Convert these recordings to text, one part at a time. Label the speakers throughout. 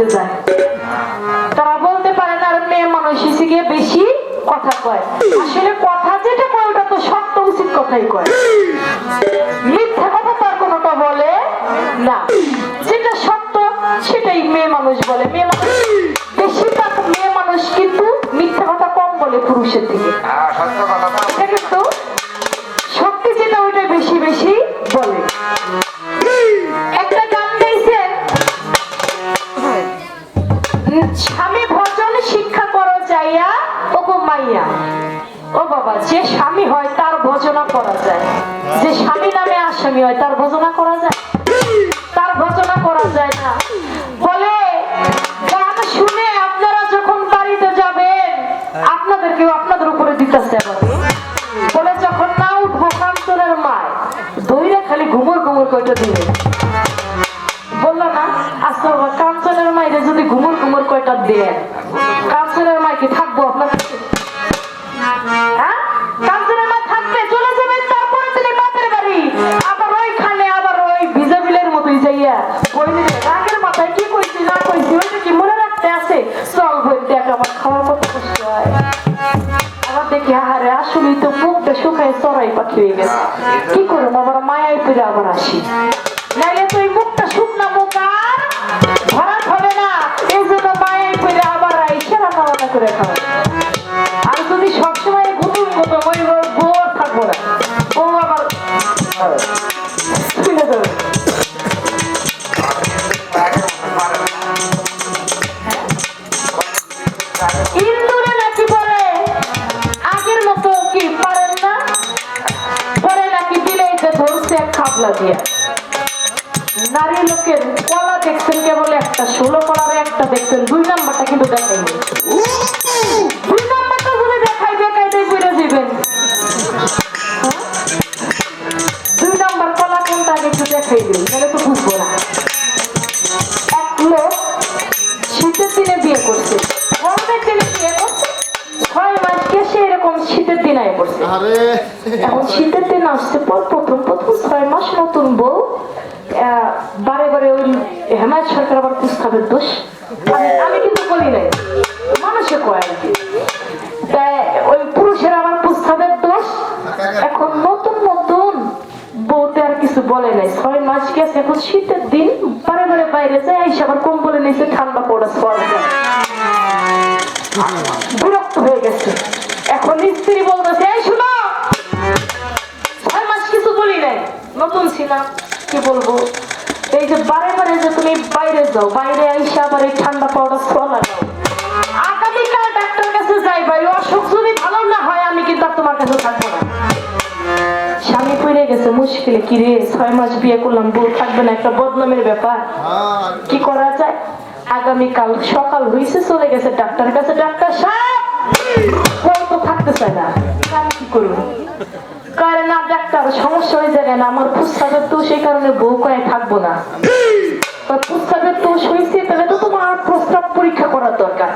Speaker 1: দিতে যায়। তারা বলতে পারে না, আর মেয়ে মানুষ এসে গিয়ে বেশি কথা কয়। আসলে কথা যেটা কয়, ওটা তো সত্য উচিত কথাই কয়। মিথ্যা কথা তার কোনোটা বলে না। যেটা সত্য, সেটাই মেয়ে মানুষ বলে। মেয়ে মানুষ, বেশিরভাগ মেয়ে মানুষ কিন্তু মিথ্যা কথা কম বলে পুরুষের থেকে। নামে হয়, তার ভজনা করা যায়? তার ভজনা করা যায় না। বলে, গান শুনে আপনারা যখন বাড়িতে যাবেন, আপনাদেরকেও আপনাদের উপরে দিতেছে বলে, যখন না উঠবো কাঞ্চনের মায় দইরা খালি ঘুমর ঘুমর কইটা দিবে মায়ায় পেরে আবার আসি। কোনটা আগে একটু তাহলে তো বুঝব না। এক লোক শীতের দিনে বিয়ে করছে। গরমের দিনে বিয়ে করছে ছয় মাস গেছে এরকম শীতের দিন আয় করছে এখন শীতের দিন আসছে পর প্রথম প্রথম ছয় মাস নতুন বউ বারে বারে ওই হেমায়ত সরকার আবার প্রস্তাবের দোষ। আমি আমি কিন্তু বলি নাই মানুষে কয় আর কি। নাই ছয় মাস গেছে এখন শীতের দিন বারে বারে বাইরে যায় আবার কম্বলে ঠান্ডা ছয় বিরক্ত হয়ে গেছে। এখন স্ত্রী বলতেছে, এই ছয় মাস কিছু বলি নাই, নতুন ছিলাম, কি বলব? এই যে বারে বারে যে তুমি বাইরে যাও, বাইরে আইসা আবার এই ঠান্ডা পাউডার ছ লাগাও আগামীকাল ডাক্তার কাছে যাই ভাই, অসুখ যদি ভালো না হয়, আমি কিন্তু তোমার কাছে থাকব না। গেছে মুশকিলে কি রে? ছয় মাস বিয়ে করলাম বউ থাকবে না একটা বদনামের ব্যাপার। কি করা যায়? আগামীকাল সকাল হয়েছে চলে গেছে ডাক্তারের কাছে। ডাক্তার সাহেব! তো থাকতে চায় না। আমি কি করব? কারণ না ডাক্তার সমস্যা হয়ে যাবে না আমার প্রস্তাবের তো সেই কারণে বউ কয়ে থাকব না। প্রস্তাবের তো হয়েছে তাহলে তো তোমার প্রস্তাব পরীক্ষা করার দরকার।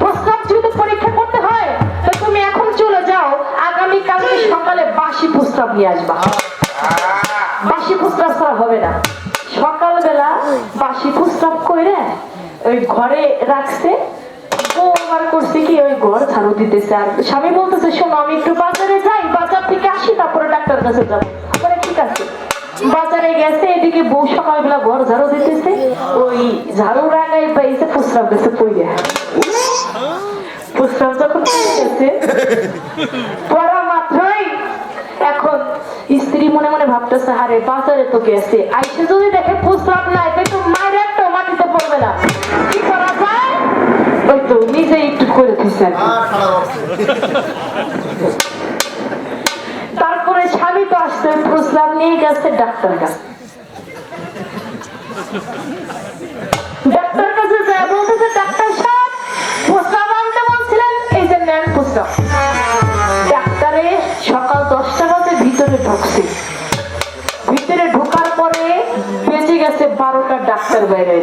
Speaker 1: প্রস্তাব যদি পরীক্ষা করতে হয় তো তুমি এখন চলে যাও আগামী কালকে সকালে বাসি প্রস্তাব নিয়ে আসবা। বাসি প্রস্তাব ছাড়া হবে না। সকালবেলা বাসি প্রস্তাব করে ওই ঘরে রাখছে। ও করছে কি, ওই ঘর ঝাড়ু দিতেছে। আর স্বামী বলতেছে, শোনো, আমি একটু বাজারে যাই, বাজার থেকে আসি, তারপরে ডাক্তার কাছে যাব। ঠিক আছে। বাজারে গেছে, এদিকে বউ সকালবেলা ঘর ঝাড়ু দিতেছে। ওই ঝাড়ু রাগাই পাইছে গেছে পইয়া যখন এখন স্ত্রী মনে মনে ভাবতেছে হারে বাজারে তো গেছে আইসে যদি দেখে নাই তাই তো মায়ের একটা মাটিতে পড়বে না। কি করা যায়? ওই তো নিজে একটু করে দিচ্ছে। তারপরে স্বামী তো আসছে প্রস্তাব নিয়ে গেছে ডাক্তার কাছে। ডাক্তার কাছে যায় বলতেছে ডাক্তার সাহেব প্রস্তাব আনতে বলছিলেন এই যে নেন প্রস্তাব ডাক্তার বাইরে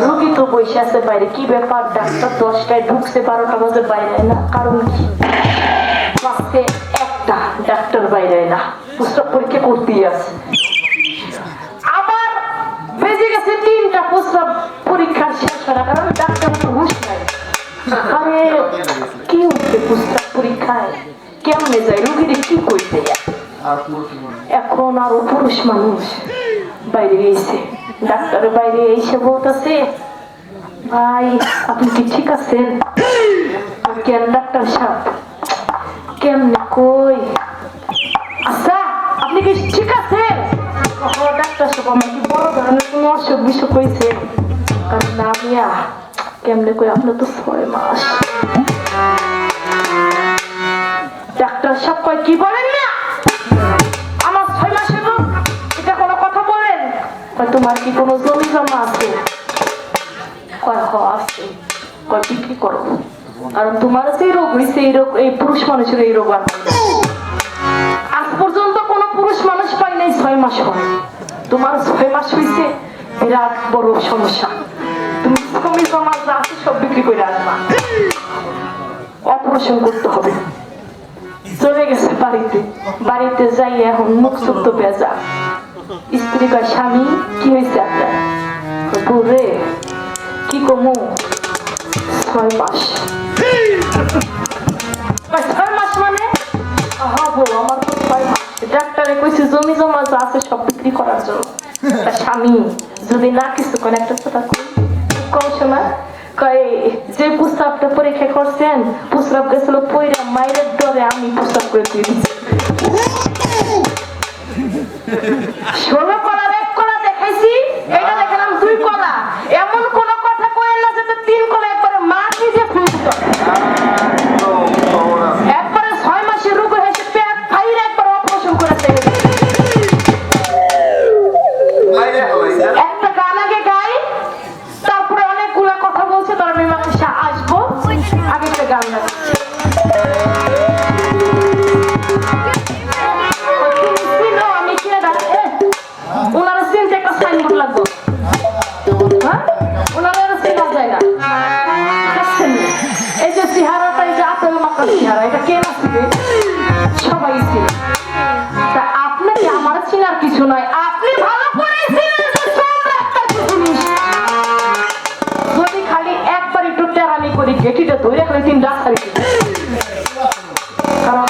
Speaker 1: রুগী তো বসে আছে বাইরে কি ব্যাপার? ডাক্তার দশটায় ঢুকছে বারোটা বাজে বাইরে না কারণ কি? একটা ডাক্তার বাইরে না পুস্তক পরীক্ষা করতেই আছে। আবার বেজে গেছে তিনটা প্রস্রাব পরীক্ষা শেষ হয় না কারণ ডাক্তার তো হুশ নাই। আরে কি উঠবে পরীক্ষায়? কেমনে যায়? রুগীরে কি করতে এখন আরও পুরুষ মানুষ বাইরে এসে ডাক্তারের বাইরে এসে বলতেছে, ভাই, আপনি কি ঠিক আছেন? কেন ডাক্তার সাহেব? কেমনে কই? আচ্ছা আপনি কি ঠিক আছেন? ও ডাক্তার সাহেব, আমার কি বড় ধরনের কোনো অসুখ বিসুখ হয়েছে? কারণ না মিয়া, কেমনে কই আপনার তো ছয় মাস। ডাক্তার সাহেব কয়, কি বলেন না কয়, তোমার কি কোনো জমি জমা আছে? কয়, হ, আছে। কয়, বিক্রি করো। আর তোমার যে রোগ হয়েছে এই রোগ, এই পুরুষ মানুষের এই রোগ আজ পর্যন্ত কোনো পুরুষ মানুষ পাই নাই ছয় মাস হয় তোমার ছয় মাস হয়েছে বিরাট বড় সমস্যা। তুমি জমি জমা যা আছে সব বিক্রি করে আসবা। অপারেশন করতে হবে। চলে গেছে বাড়িতে। বাড়িতে যাই, এখন মুখ চুপ তো বেজা স্ত্রী কয় স্বামী কি হয়েছে আপনার? কয়, কি কমু? ছয় মাস। ছয় মাস মানে? বউ আমার তো ছয় মাস। ডাক্তারে কইছে জমি জমা যা আছে সব বিক্রি করার জন্য। স্বামী যদি না কিছু কোন একটা কথা কম শোনা কয় যে প্রস্তাবটা পরীক্ষা করছেন প্রস্তাব গেছিল পয়রা মায়ের ডরে আমি প্রস্তাব করে দিয়ে দিচ্ছি ষোলো কলার এক কলা গেটিটা ধরে করে তিন ডাক্তারি কারণ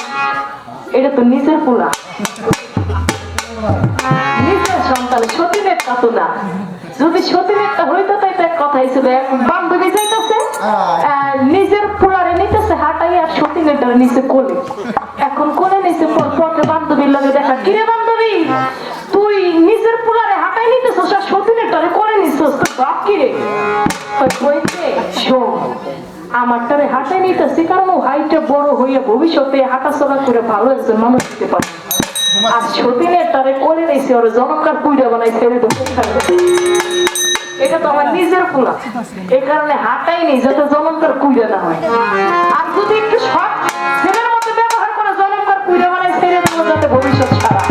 Speaker 1: এটা তো নিজের পোলা নিজের সন্তান সতীনের না যদি হইতো তাই তো এক কথাই ছিল এক বান্ধবী যাইতেছে নিজের পোলারে নিতেছে হাঁটাই আর সতীনেরটা নিচে কোলে। এখন কোলে নিচে পথে বান্ধবীর লগে দেখা। কিরে বান্ধবী? তুই নিজের পোলারে হাঁটাই নিতেছস আর সতীনেরটারে কোলে নিতেছস তোর বাপ কিরে? কইছে শোন আমারটারে হাঁটাই নিতেছি, কারণ হাইটে বড় হইয়া ভবিষ্যতে হাঁটাচলা করে ভালো একজন মানুষ হতে পারবে। আর সতীনের তারে কোলে নিয়েছে ওর জনকার পুইরা বানাই ছেড়ে দেবো। এটা তো আমার নিজের পোলা। এই কারণে হাঁটাই যাতে জনকার কুইরা না হয়। আর যদি একটু সৎ ছেলের মতো ব্যবহার করে জনকার কুইরা বানাই ছেড়ে দেবো, যাতে ভবিষ্যৎ ছাড়া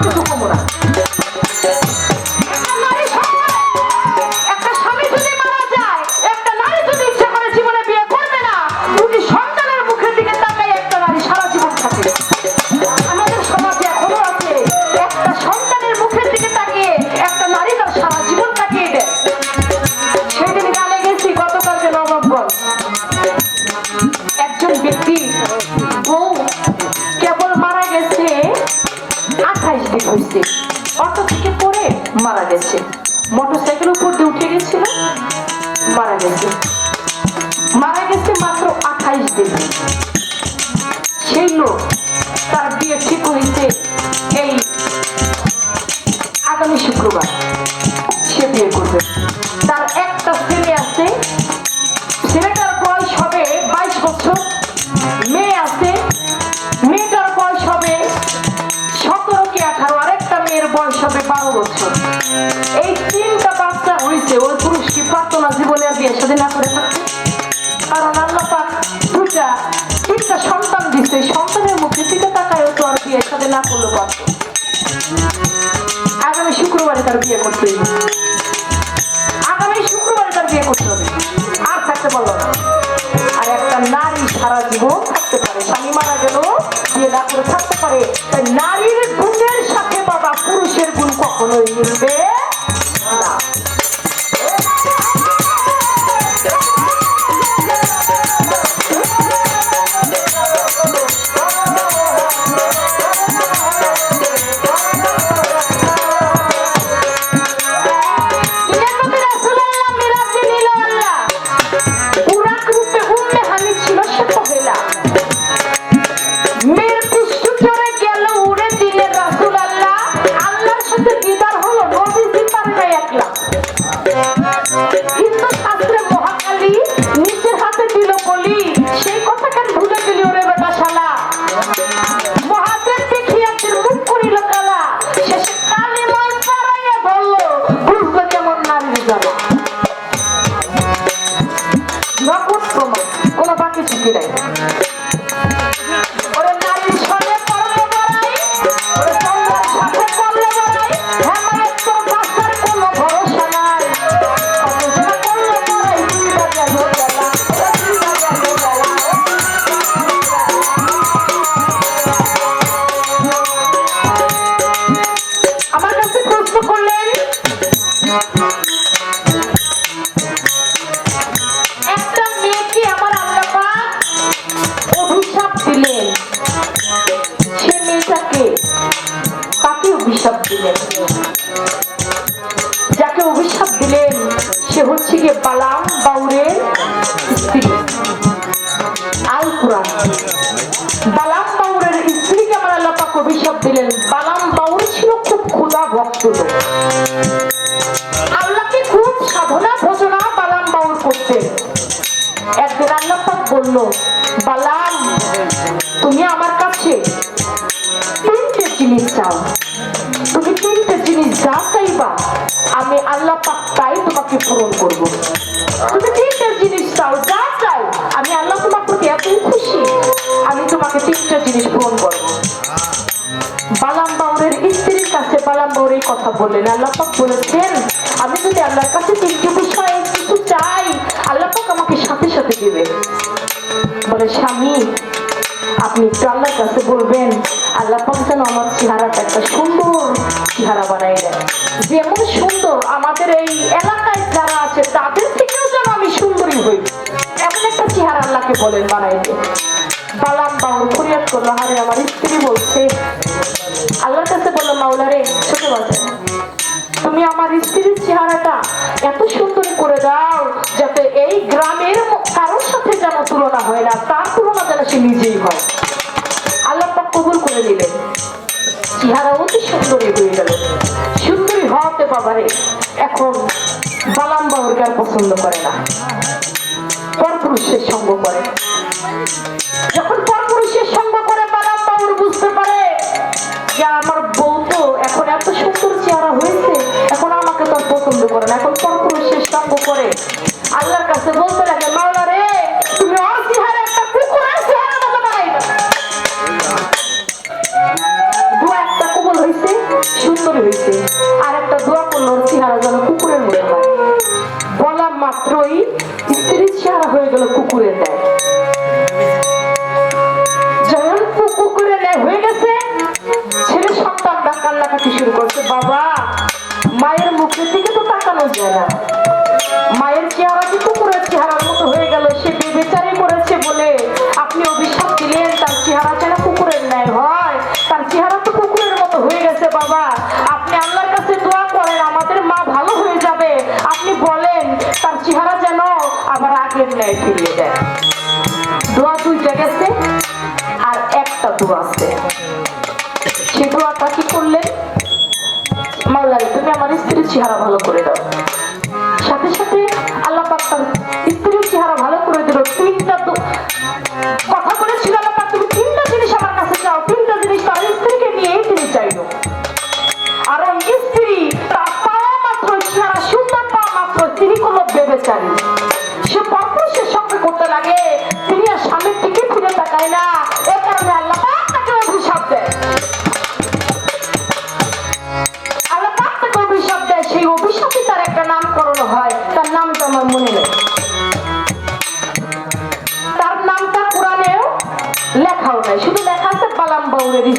Speaker 1: 그 학교 녹음으로 ধন্যবাদ। বিয়ে করতে। আগামী শুক্রবারে তার বিয়ে করতে হবে। আর থাকতে পারল না। আর একটা নারী সারা জীবন থাকতে পারে। স্বামী মারা গেল বিয়ে না করে থাকতে পারে। তাই নারীর গুণের সাথে বাবা পুরুষের গুণ কখনোই মিলবে palabra. বললেন আল্লাপাক বলেছেন, আমি যদি আল্লাহর কাছে তিনটি বিষয়ে কিছু চাই আল্লাপাক আমাকে সাথে সাথে দেবে বলে, স্বামী, আপনি একটু আল্লাহর কাছে বলবেন আল্লাপাক যেন আমার চেহারাটা একটা সুন্দর চেহারা বানাই দেয় যেমন সুন্দর আমাদের এই এলাকায় যারা আছে, তাদের থেকেও যেন আমি সুন্দরী হই। এমন একটা চেহারা আল্লাহকে বলেন বানাইতে বালাম বাউল ফরিয়াদ করল আমার স্ত্রী বলছে, আল্লাহর কাছে বলল মাওলা রে স্ত্রীর চেহারাটা এত সুন্দর করে দাও যাতে এই গ্রামের কারোর সাথে যেন তুলনা হয় না, তার তুলনা যেন সে নিজেই হয়। আল্লাহ কবুল করে দিলেন চেহারা অতি সুন্দরী হয়ে গেল। সুন্দরী হওয়াতে বাবারে এখন বালাম আর পছন্দ করে না। পরপুরুষের সঙ্গ করে। যখন পরপুরুষের সঙ্গ tu corona con না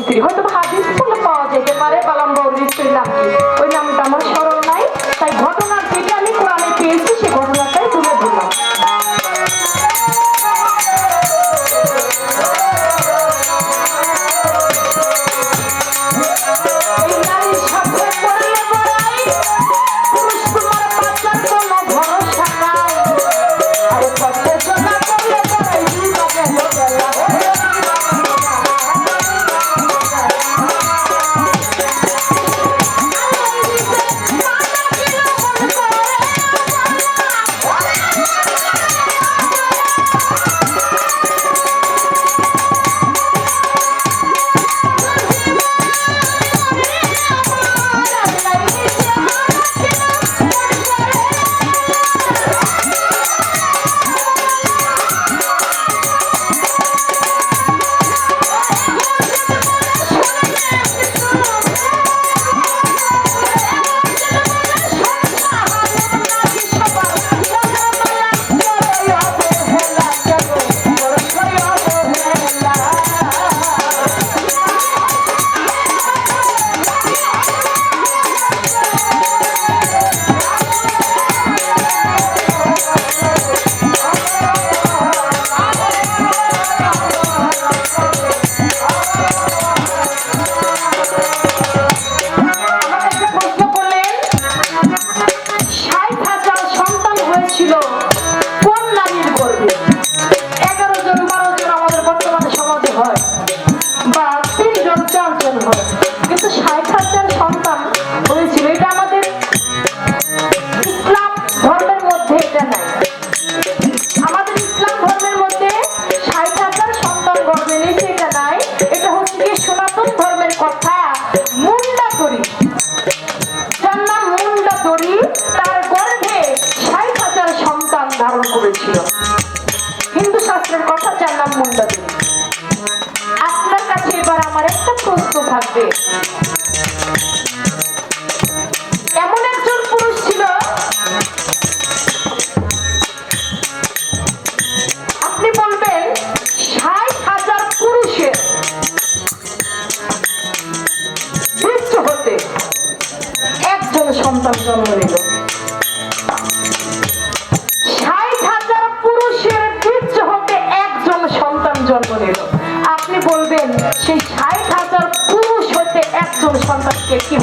Speaker 1: переходимо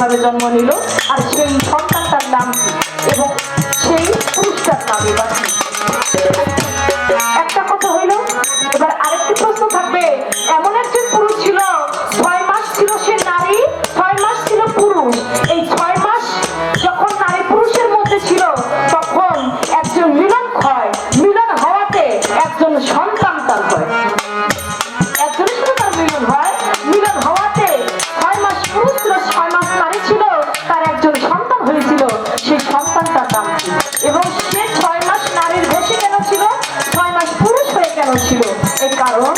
Speaker 1: কীভাবে জন্ম নিল আর সেই সন্তানটার নাম কি? এবং সেই পুরুষটার নাম এবার কারণ